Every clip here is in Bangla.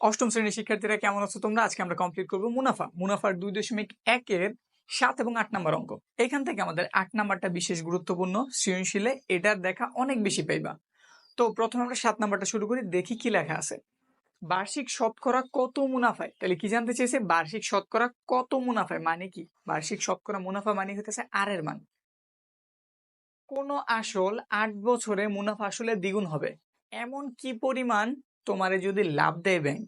অষ্টম শ্রেণির শিক্ষার্থীরা কেমন আছো তোমরা? আজকে আমরা কমপ্লিট করব মুনাফা। মুনাফার দুই দশমিক একের সাত এবং আট নাম্বার অঙ্ক। এখান থেকে আমাদের আট নাম্বারটা বিশেষ গুরুত্বপূর্ণ, সৃজনশীলে এটার দেখা অনেক বেশি পাইবা। তো প্রথমে আমরা সাত নাম্বারটা শুরু করি, দেখি কি লেখা আছে। বার্ষিক শতকরা কত মুনাফায়? তাহলে কি জানতে চেয়েছে? বার্ষিক শতকরা কত মুনাফায়? মানে কি? বার্ষিক শতকরা মুনাফা মানে হইতেছে আর এর মান। কোন আসল আট বছরে মুনাফা আসলে দ্বিগুণ হবে। এমন কি পরিমাণ তোমারে যদি লাভ দেয় ব্যাংক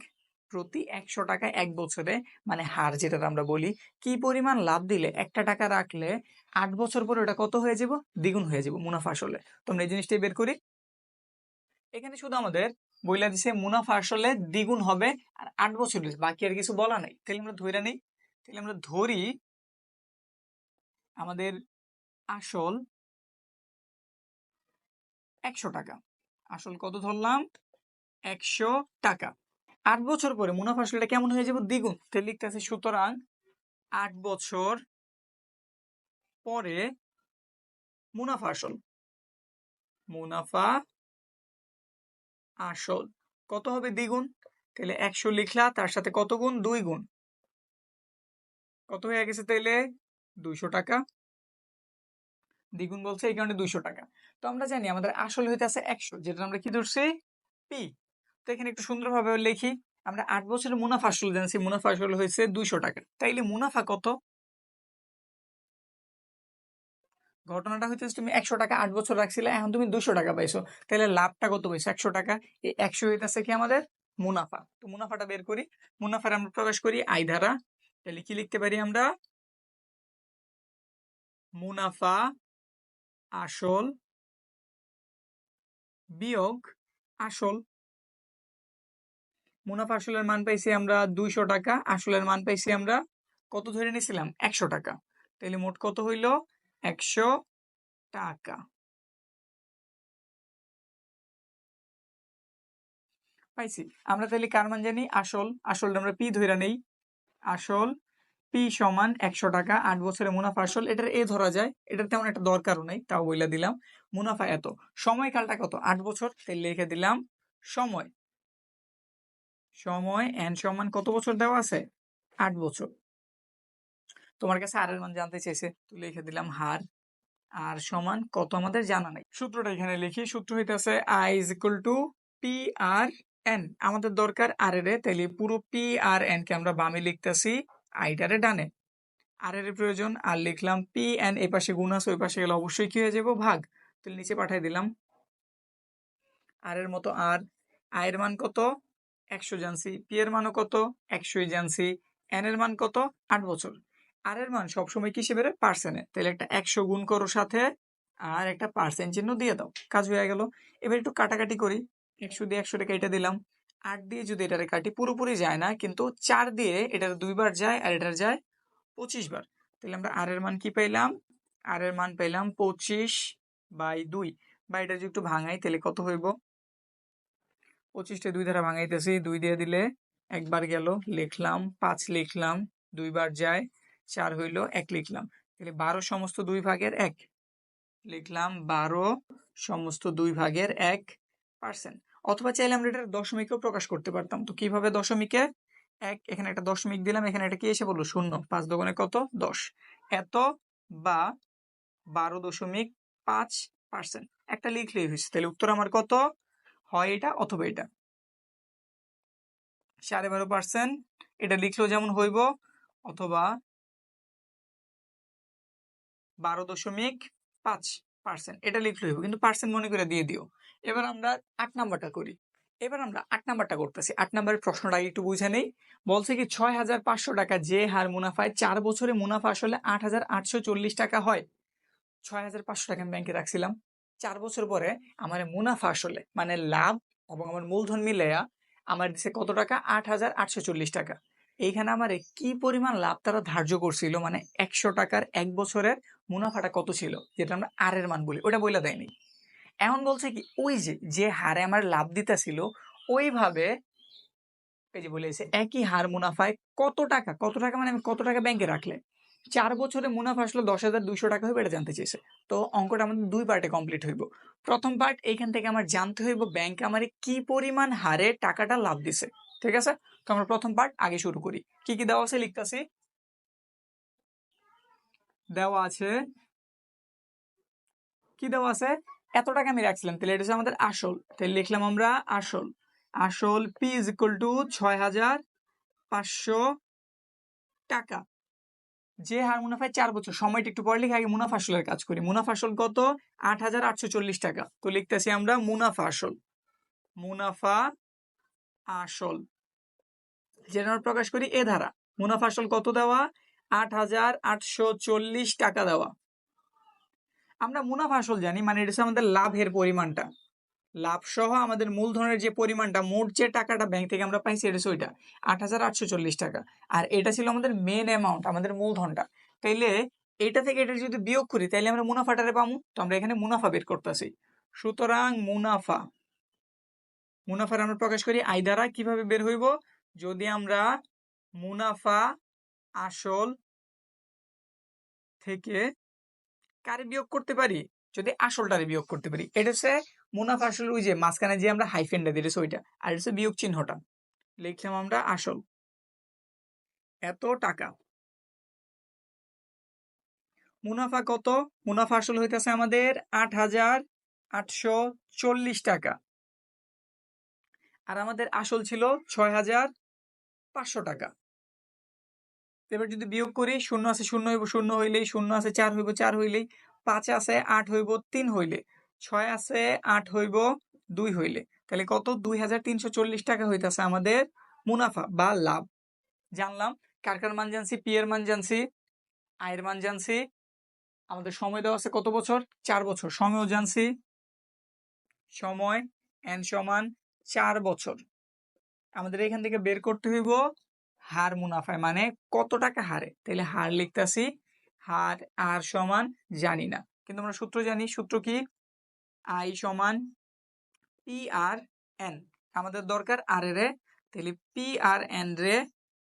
প্রতি একশো টাকা এক বছরে মানে হার যেটা আমরা বলি, কি পরিমাণ লাভ দিলে একটা টাকা রাখলে আট বছর পরে ওটা কত হয়ে যাব? দ্বিগুণ হয়ে যাব মুনাফা আসলে। তোমরা এই জিনিসটাই বের করি। এখানে শুধু আমাদের বইলা দিছে মুনাফা আসলে দ্বিগুণ হবে আর আট বছর বাকি আর কিছু বলা নাই। তাহলে আমরা ধরে নেই। তাহলে আমরা ধরি আমাদের আসল একশো টাকা। আসল কত ধরলাম? একশো টাকা। আট বছর পরে মুনাফা আসলটা কেমন হয়ে যাবে? দ্বিগুণ। তাহলে লিখতে আছে সুতরাং আট বছর পরে মুনাফা আসল। মুনাফা আসল। কত হবে দ্বিগুণ? তাহলে একশো লিখলা, তার সাথে কত গুণ? দুই গুণ। কত হয়ে গেছে তাইলে দুইশো টাকা। দ্বিগুণ বলছে এই কারণে দুইশো টাকা। তো আমরা জানি আমাদের আসল হইতে আছে একশো যেটা আমরা কি ধরছি? পি। তো এখানে একটু সুন্দরভাবে লিখি। আমরা আট বছরের মুনাফা আসল জানছি, মুনাফা আসল হয়েছে দুইশো টাকা। তাইলে মুনাফা কত? ঘটনাটা হইতেছে তুমি একশো টাকা আট বছর রাখছিলে, এখন তুমি দুশো টাকা পাইছো। তাহলে লাভটা কত পাইছো? একশো টাকা। এই একশো হইতেছে কি আমাদের? মুনাফা। তো মুনাফাটা বের করি। মুনাফার আমরা প্রকাশ করি আই ধারা। তাহলে কি লিখতে পারি আমরা? মুনাফা আসল বিয়োগ আসল মুনাফা আসলের মান পাইছি আমরা দুইশো টাকা, আসলের মান পাইছি আমরা কত ধরে নিয়েছিলাম একশো টাকা। তাহলে মোট কত হইল? একশো টাকা। পাইছি। আমরা তাহলে কার মান জানি? আসল। আসল আমরা পি ধরে নেই। আসল পি সমান একশো টাকা, আট বছরের মুনাফা আসল। এটার এ ধরা যায়। এটার তেমন একটা দরকারও নেই, তাও বইলা দিলাম। মুনাফা এত। সময়কালটা কত? আট বছর। তাই লিখে দিলাম সময়। সময় এন সমান কত বছর দেওয়া আছে? আট বছর। তোমার কাছে আর এর মান জানতে চেয়েছে তো লিখে দিলাম হার। আর সমান কত আমাদের জানা নাই। সূত্রটা এখানে লিখি, সূত্র হইতেছে I is equal to P R N আমাদের দরকার আর এর, তাইলে পুরো পি আর এন কে আমরা বামে লিখতেছি আইটারে ডানে। আর এর প্রয়োজন, আর লিখলাম পি এন এই পাশে গুণ আছে, ওই পাশে গেলে অবশ্যই কি হয়ে যাব? ভাগ। তাহলে নিচে পাঠিয়ে দিলাম। আর এর মতো আর আয়ের মান কত? একশো জানছি পি এর মানও কত? একশোই জানছি এন এর মান কত? আট বছর। আর এর মান সবসময় কিসে বেরোয় পার্সেন্টে তাহলে একটা একশো গুণ করো সাথে, আর একটা পার্সেন্ট চিহ্ন দিয়ে দাও। কাজ হয়ে গেল। এবার একটু কাটাকাটি করি। একশো দিয়ে একশো টাকা এটা দিলাম। আট দিয়ে যদি এটারে কাটি, পুরোপুরি যায় না, কিন্তু চার দিয়ে এটার দুইবার যায় আর এটার যায় পঁচিশ বার। তাহলে আমরা আর এর মান কি পাইলাম? আর এর মান পাইলাম পঁচিশ বাই দুই। বা এটা যদি একটু ভাঙাই, তাহলে কত হইব? পঁচিশটা দুই ধারা ভাঙাইতেছি, দুই দিয়ে দিলে একবার গেল, লিখলাম, পাঁচ লিখলাম, দুইবার যায়, চার হইল, এক লিখলাম। তাহলে বারো সমস্ত দুই ভাগের এক। লিখলাম বারো সমস্ত দুই ভাগের এক পার্সেন্ট অথবা চাইলে আমরা এটা দশমিকেও প্রকাশ করতে পারতাম। তো কীভাবে দশমিকে এক? এখানে একটা দশমিক দিলাম, এখানে এটা কি এসে বলল শূন্য। পাঁচ দোকানে কত? দশ। এত বা বারো দশমিক পাঁচ পার্সেন্ট একটা লিখলেই হয়েছে। তাহলে উত্তর আমার কত? হয় এটা অথবা এটা। সাড়ে বারো পার্সেন্ট এটা লিখলেও যেমন হইব, অথবা বারো দশমিক পাঁচ পার্সেন্ট এটা লিখলেই হইব, কিন্তু পার্সেন্ট মনে করে দিয়ে দিও। এবার আমরা আট নাম্বারটা করি। এবার আমরা আট নাম্বারটা করতেছি। আট নাম্বারের প্রশ্নটা একটু বুঝে নেই। বলছে কি ছয় হাজার পাঁচশো টাকা যে হার মুনাফায় চার বছরে মুনাফা আসলে আট হাজার আটশো চল্লিশ টাকা হয়। ছয় হাজার পাঁচশো টাকা আমি ব্যাংকে রাখছিলাম। চার বছর পরে আমার মুনাফা আসলে মানে লাভ এবং আমার মূলধন মিলেয়া আমার দিছে কত টাকা? আট হাজার আটশো চল্লিশ টাকা। এইখানে আমার কি পরিমাণ লাভ তারা ধার্য করছিল? মানে একশো টাকার এক বছরের মুনাফাটা কত ছিল? যেটা আমরা আর এর মান বলি ওটা বইলা দেয়নি। এখন বলছে কি ওই যে যে হারে আমার লাভ দিতেছিল ওইভাবে এই যে বলেছে একই হার মুনাফায় কত টাকা কত টাকা মানে আমি কত টাকা ব্যাংকে রাখলে? চার বছরে মুনাফা আসলো দশ হাজার দুইশো টাকা হবে এটা জানতে চেয়েছে। তো অঙ্কটা আমাদের দুই পার্টে কমপ্লিট হইব। প্রথম পার্ট এইখান থেকে আমার জানতে হইব ব্যাংক আমার কি পরিমাণ হারে টাকাটা লাভ দিছে ঠিক আছে? তো আমরা প্রথম পার্ট আগে শুরু করি। কি কি দেওয়া আছে লিখতেছি? দেওয়া আছে। কি দেওয়া আছে? এত টাকা আমি রাখছিলাম তাহলে এটা হচ্ছে আমাদের আসল। তাহলে লিখলাম আমরা আসল। আসল পি ইজ ইকুয়াল টু ছয় হাজার পাঁচশো টাকা। যে হার মুনাফায় চার বছর, সময়টা একটু পরে লিখে আগে মুনাফা আসলের কাজ করি। মুনাফা আসল কত? আট হাজার আটশো চল্লিশ টাকা। তো লিখতেছি আমরা মুনাফা আসল। মুনাফা আসল। যেটা প্রকাশ করি এ ধারা। মুনাফা আসল কত দেওয়া? আট হাজার আটশো চল্লিশ টাকা দেওয়া। আমরা মুনাফা আসল জানি মানে এটা আমাদের লাভের পরিমাণটা। লাভ সহ আমাদের মূলধনের যে পরিমাণটা, মোট যে টাকাটা ব্যাংক থেকে আমরা পাইছি এটা ওইটা, আট হাজার আটশো চল্লিশ টাকা। আর এটা ছিল আমাদের মেন অ্যামাউন্ট আমাদের মূলধনটা। তাইলে এটা থেকে এটা যদি বিয়োগ করি, তাইলে আমরা মুনাফাটারে পাবো? তো আমরা এখানে মুনাফা বের করতেছি। সুতরাং মুনাফা, মুনাফার আমরা প্রকাশ করি আই দ্বারা, কীভাবে বের হইব? যদি আমরা মুনাফা আসল থেকে কারে বিয়োগ করতে পারি? যদি আসলটারে বিয়োগ করতে পারি, এটা হচ্ছে মুনাফা আসল ওই যে মাঝখানে যে আমরা হাইফেনটা দিয়েছি ওইটা, আর হচ্ছে বিয়োগ চিহ্নটা। লিখলাম আমরা আসল। এত টাকা। মুনাফা কত? মুনাফা আসল হইতেছে আমাদের আট হাজার আটশো চল্লিশ টাকা। আর আমাদের আসল ছিল ছয় হাজার পাঁচশো টাকা। এবার যদি বিয়োগ করি, শূন্য আছে শূন্য হইব শূন্য হইলেই শূন্য আছে চার হইব চার হইলেই পাঁচ আছে আট হইব তিন হইলে। ছয় আছে, আট হইব, দুই হইলে। তাহলে কত? দুই হাজার তিনশো চল্লিশ টাকা হইতেছে আমাদের মুনাফা বা লাভ। জানলাম, কার কার মান জানছি? পি এর মান জানছি আয়ের মান জানছি। আমাদের সময় দেওয়া আছে কত বছর? চার বছর। সময়ও জানছি, সময় এন সমান চার বছর। আমাদের এখান থেকে বের করতে হইব হার মুনাফায় মানে কত টাকা হারে? তাহলে হার লিখতেছি, হার আর সমান জানি না। কিন্তু আমরা সূত্র জানি, সূত্র কি? আই সমান পি আর এন। আমাদের দরকার আর এর তাহলে পি আর এন রে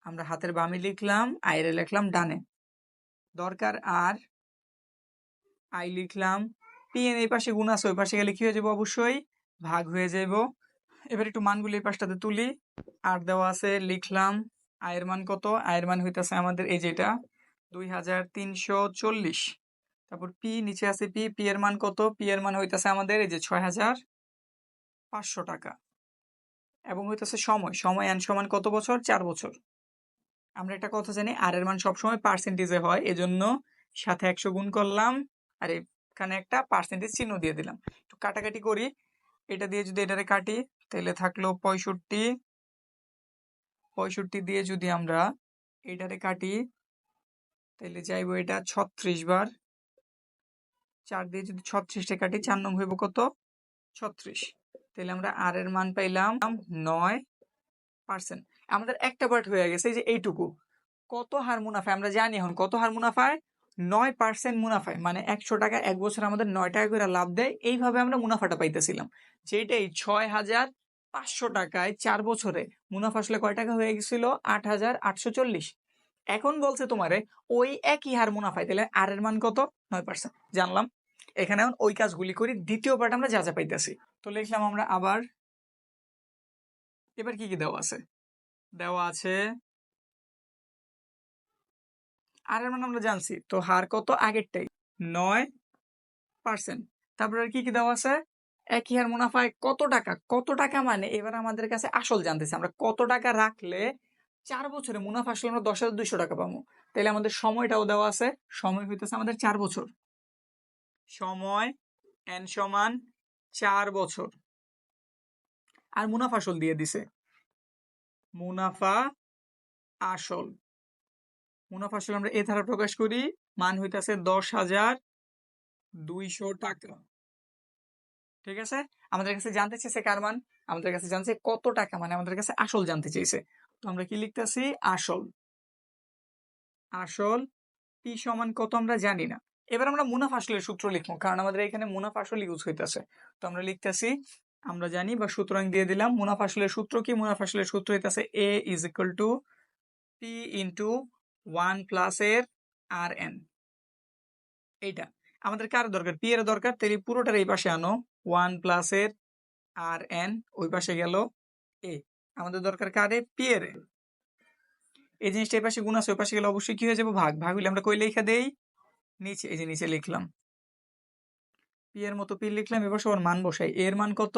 আমরা হাতের বামে লিখলাম, আই রে লিখলাম ডানে। দরকার আর, আই লিখলাম, পি এন এই পাশে গুণ আছে, ওই পাশে গেলে কি হয়ে যাব অবশ্যই? ভাগ হয়ে যাব এবার একটু মানগুলো এই পাশটাতে তুলি। আর দেওয়া আছে লিখলাম আয়ের মান কত? আয়ের মান হইতেছে আমাদের এই যেটা, দুই হাজার তিনশো চল্লিশ। তারপর পি নিচে আছে পি পি এর মান কত? পি এর মান হইতেছে আমাদের এই যে ছয় হাজার পাঁচশো টাকা। এবং হইতেছে সময় সময় এন সমান কত বছর? চার বছর। আমরা একটা কথা জানি আর এর মান সবসময় পার্সেন্টেজে হয়, এজন্য সাথে একশো গুণ করলাম, আর এখানে একটা পার্সেন্টেজ চিহ্ন দিয়ে দিলাম। একটু কাটাকাটি করি, এটা দিয়ে যদি এটারে কাটি তাহলে থাকল পঁয়ষট্টি। পঁয়ষট্টি দিয়ে যদি আমরা এটারে কাটি তাহলে যাইব এটা ছত্রিশ বার। চার দিয়ে যদি ছত্রিশটা কাটি চার নং হইব কত? ছত্রিশ। তাহলে আমরা আর এর মান পাইলাম নয় পার্সেন্ট আমাদের একটা পার্ট হয়ে গেছে, এই যে এইটুকু। কত হার মুনাফায় আমরা জানি এখন কত হার মুনাফায়? নয় পার্সেন্ট মুনাফায়। মানে একশো টাকা এক বছর আমাদের নয় টাকা করে লাভ দেয়। এইভাবে আমরা মুনাফাটা পাইতেছিলাম। যেটাই ছয় হাজার পাঁচশো টাকায় চার বছরে মুনাফা আসলে কয় টাকা হয়ে গেছিল? আট হাজার আটশো চল্লিশ। এখন বলছে তোমারে, ওই একই হার মুনাফায় তাহলে আর এর মান কত? নয় পার্সেন্ট জানলাম। এখানে এখন ওই কাজগুলি করি, দ্বিতীয় পার্ট আমরা যা যা পাইতেছি। তো লিখলাম আমরা আবার, এবার কি কি দেওয়া আছে? দেওয়া আছে আর এর মান আমরা জানছি, তো হার কত? আগেরটাই। নয় পার্সেন্ট তারপরে আর কি কি দেওয়া আছে? একই হার মুনাফায় কত টাকা? কত টাকা মানে? এবার আমাদের কাছে আসল জানতেছি, আমরা কত টাকা রাখলে চার বছরে মুনাফা আসলে আমরা দশ হাজার দুইশো টাকা পাবো। তাহলে আমাদের সময়টাও দেওয়া আছে। সময় হইতেছে আমাদের চার বছর। সময় এন সমান চার বছর। আর মুনাফা আসল দিয়ে দিছে। মুনাফা আসল। মুনাফা আসল আমরা এ ধারা প্রকাশ করি, মান হইতেছে দশ হাজার দুইশো টাকা। ঠিক আছে? আমাদের কাছে জানতে চেয়েছে কার মান? আমাদের কাছে জানছে কত টাকা মানে আমাদের কাছে আসল জানতে চেয়েছে। তো আমরা কি লিখতেছি? আসল। আসল পি সমান কত আমরা জানি না। এবার আমরা মুনাফা আসলের সূত্র লিখব, কারণ আমাদের এখানে মুনাফা আসল ইউজ হইতেছে। তো আমরা লিখতেছি, আমরা জানি বা সুতরাং দিয়ে দিলাম, মুনাফা আসলের সূত্র কি? মুনাফা আসলের সূত্র হইতেছে A is equal to P into one plus এর আর এন এইটা। আমাদের কার দরকার? পি এর দরকার। তাহলে পুরোটার এই পাশে আনো ওয়ান প্লাস এর আর এন ওই পাশে গেল এ আমাদের দরকার কারে পি এর এই জিনিসটা পাশে গুণ আছে ওই পাশে গেলে অবশ্যই কি হয়ে যাবে? ভাগ। ভাগ হইলে আমরা কই লেখা দেই? নিচে, এই যে নিচে লিখলাম। পি এর মতো পি লিখলাম, এবার সবার মান বসাই। এর মান কত?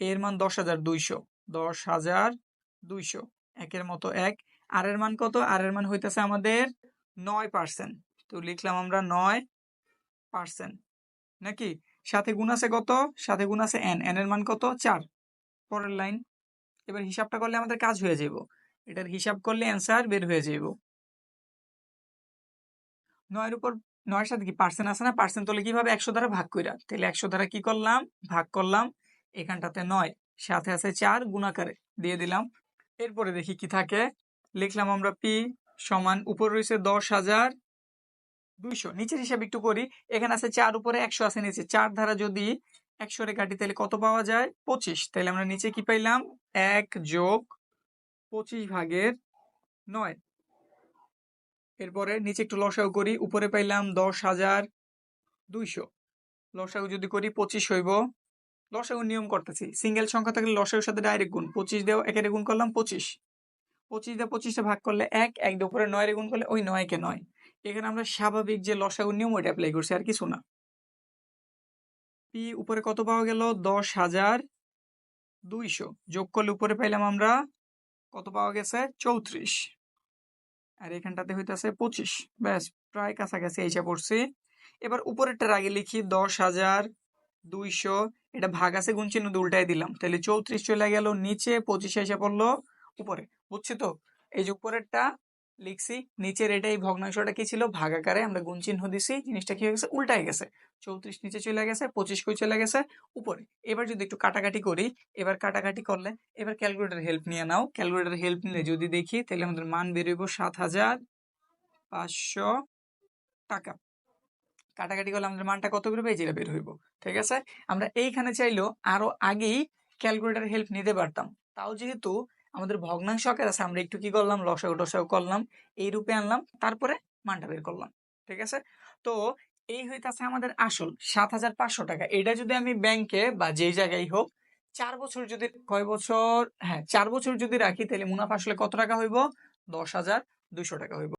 এর মান দশ হাজার দুইশো। দশ হাজার দুইশো। একের মতো এক। আর এর মান কত? আর এর মান হইতেছে আমাদের নয় পার্সেন্ট। তো লিখলাম আমরা নয় পার্সেন্ট। নাকি? সাথে গুণ আছে কত? সাথে গুণ আছে এন এন এর মান কত? চার। পরের লাইন। এবার হিসাবটা করলে আমাদের কাজ হয়ে যাব এটার হিসাব করলে অ্যান্সার বের হয়ে যাব নয়ের উপর, নয়ের সাথে কি পার্সেন্ট আছে না? পার্সেন্ট তোলে কীভাবে একশো দ্বারা ভাগ কইরা? তাহলে একশো দ্বারা কি করলাম? ভাগ করলাম। এখানটাতে নয়, সাথে আছে চার গুণাকারে দিয়ে দিলাম। এরপরে দেখি কি থাকে। লিখলাম আমরা পি সমান, উপর রয়েছে দশ হাজার দুইশো। নিচের হিসাব একটু করি। এখানে আছে চার, উপরে একশো আছে নিচে। চার ধারা যদি একশো রে কাটি, তাহলে কত পাওয়া যায়? পঁচিশ। তাহলে আমরা নিচে কি পাইলাম? এক যোগ পঁচিশ ভাগের নয়। এরপরে নিচে একটু লসাগু করি, উপরে পাইলাম দশ হাজার দুইশো। লসাগু যদি করি, পঁচিশ হইব। লসাগু নিয়ম করতেছি। সিঙ্গেল সংখ্যা থাকলে লসাগুর সাথে ডাইরেক্ট গুণ। পঁচিশ দেওয়া একের গুণ করলাম পঁচিশ। পঁচিশ দিয়ে পঁচিশটা ভাগ করলে এক এক দিয়ে উপরে নয় গুণ করলে ওই নয়কে নয়। এখানে আমরা স্বাভাবিক যে লসাগুর নিয়ম, ওইটা অ্যাপ্লাই করছি, আর কিছু না। পি উপরে কত পাওয়া গেল? দশ হাজার দুইশো। যোগ করলে উপরে পাইলাম আমরা কত পাওয়া গেছে? চৌত্রিশ। আর এখানটাতে হইতেছে পঁচিশ। ব্যাস, প্রায় কাছাকাছি এসে পড়ছি। এবার উপরেরটার আগে লিখি দশ হাজার দুইশো। এটা ভাগ আছে, গুণ চিহ্ন উল্টাই দিলাম। তাহলে চৌত্রিশ চলে গেল, নিচে পঁচিশে এসে পড়ল, উপরে। বুঝছি তো? এই যে উপরেরটা লিখছি, নিচের এটাই ভগ্নাংশটা কি ছিল? ভাগাকারে আমরা গুণ চিহ্ন দিছি, জিনিসটা কি হয়ে গেছে? উল্টাই গেছে। চৌত্রিশ নিচে চলে গেছে, পঁচিশ কই চলে গেছে? উপরে। এবার যদি একটু কাটাকাটি করি, এবার কাটাকাটি করলে, এবার ক্যালকুলেটার হেল্প নিয়ে নাও। ক্যালকুলেটার হেল্প নিলে যদি দেখি, তাহলে আমাদের মান বেরোইব সাত হাজার পাঁচশো টাকা। কাটাকাটি করলে আমাদের মানটা কত বেরোবে? এই যেটা বের হইব ঠিক আছে? আমরা এইখানে চাইলেও আরও আগেই ক্যালকুলেটার হেল্প নিতে পারতাম। তাও যেহেতু আমাদের ভগ্নাংশ আকার আছে, আমরা একটু কি করলাম, লসাগু টসাগু করলাম, এই রূপে আনলাম, তারপরে মানটা বের করলাম, ঠিক আছে? তো এই হইতাছে আমাদের আসল, সাত হাজার পাঁচশো টাকা। এটা যদি আমি ব্যাংকে বা যেই জায়গায় হোক, চার বছর যদি, কয় বছর? হ্যাঁ চার বছর যদি রাখি, তাহলে মুনাফা আসলে কত টাকা হইব? দশ হাজার দুশো টাকা হইব।